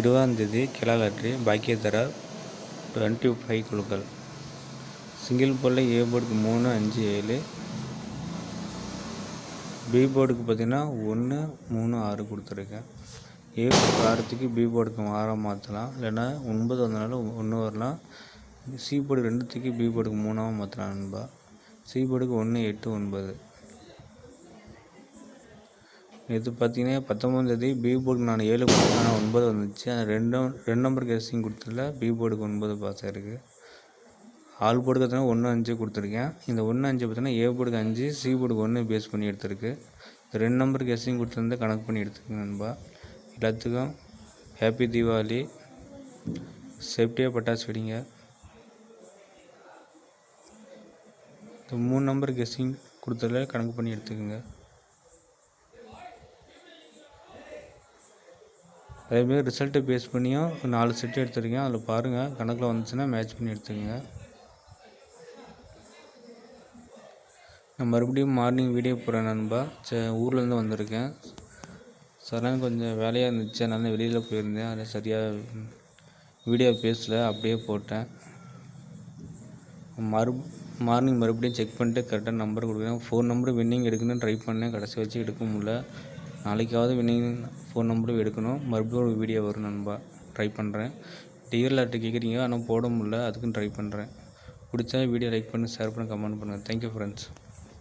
இருபதாந்தேதி கிலா lottery பாக்கிய தர twenty five குழுக்கள். சிங்கிள் போர்டில் ஏ போர்டுக்கு மூணு அஞ்சு ஏழு. பி போர்டுக்கு பார்த்தீங்கன்னா ஒன்று மூணு ஆறு கொடுத்துருக்கேன். ஏ போர்டுக்கு ஆறுத்துக்கு பி போர்டுக்கு ஆறாக மாற்றலாம். இல்லைன்னா ஒன்பது வந்தனால ஒன்று வரலாம். சி போர்டு ரெண்டுத்துக்கு பி போர்டுக்கு மூணாக மாற்றலாம் நண்பா. சி போர்டுக்கு ஒன்று எட்டு ஒன்பது. இது பார்த்தீங்கன்னா பத்தொம்பதாந்தேதி பி போர்டுக்கு நான் ஏழு கொடுத்தேன். ஒன்பது வந்துச்சு. அந்த ரெண்டும் ரெண்டு நம்பர் கேஸிங் கொடுத்ததில் பி போர்டுக்கு ஒன்பது பாஸ் ஆயிருக்கு. ஆல் போர்டுக்கு பார்த்தீங்கன்னா ஒன்று அஞ்சு கொடுத்துருக்கேன். இந்த ஒன்று அஞ்சு பார்த்தீங்கன்னா ஏ போர்டுக்கு அஞ்சு சி போர்டுக்கு ஒன்று பேஸ் பண்ணி எடுத்திருக்கு. இந்த ரெண்டு நம்பர் கெஸ்ஸிங் கொடுத்துருந்து கணக்கு பண்ணி எடுத்துக்கங்க நண்பா. எல்லாத்துக்கும் ஹாப்பி தீபாவளி. சேஃப்டியாக பட்டாசு வெடிங்க. இந்த மூணு நம்பர் கெஸ்ஸிங் கொடுத்ததில் கணக்கு பண்ணி எடுத்துக்கோங்க. அதேமாரி ரிசல்ட்டை பேஸ் பண்ணியும் நாலு செட்டு எடுத்துருக்கேன். அதில் பாருங்கள் கணக்கில் வந்துச்சுன்னா மேட்ச் பண்ணி எடுத்துக்கோங்க. நான் மறுபடியும் மார்னிங் வீடியோ போகிறேன் நண்பா. சே ஊர்லேருந்து வந்திருக்கேன். அதனால் கொஞ்சம் வேலையாக இருந்துச்சு. அதனால் வெளியில் போயிருந்தேன். அதில் சரியாக வீடியோ பேசல. அப்படியே போட்டேன். மறு மார்னிங் மறுபடியும் செக் பண்ணிட்டு கரெக்டாக நம்பர் கொடுக்குறேன். ஃபோன் நம்பர் வின்னிங் எடுக்கணும்னு ட்ரை பண்ணேன். கடைசி வச்சு எடுக்க முடியல. நாளைக்காவது வின்னிங் ஃபோன் நம்பரும் எடுக்கணும். மறுபடியும் ஒரு வீடியோ வரும் நண்பா. ட்ரை பண்ணுறேன் டிஆர் லாட்டு கேட்குறீங்க ஆனால் போட முடியல. அதுக்கும் ட்ரை பண்ணுறேன் பிடிச்சா வீடியோ லைக் பண்ணி ஷேர் பண்ணி கமெண்ட் பண்ணுங்கள் தேங்க்யூ ஃப்ரெண்ட்ஸ்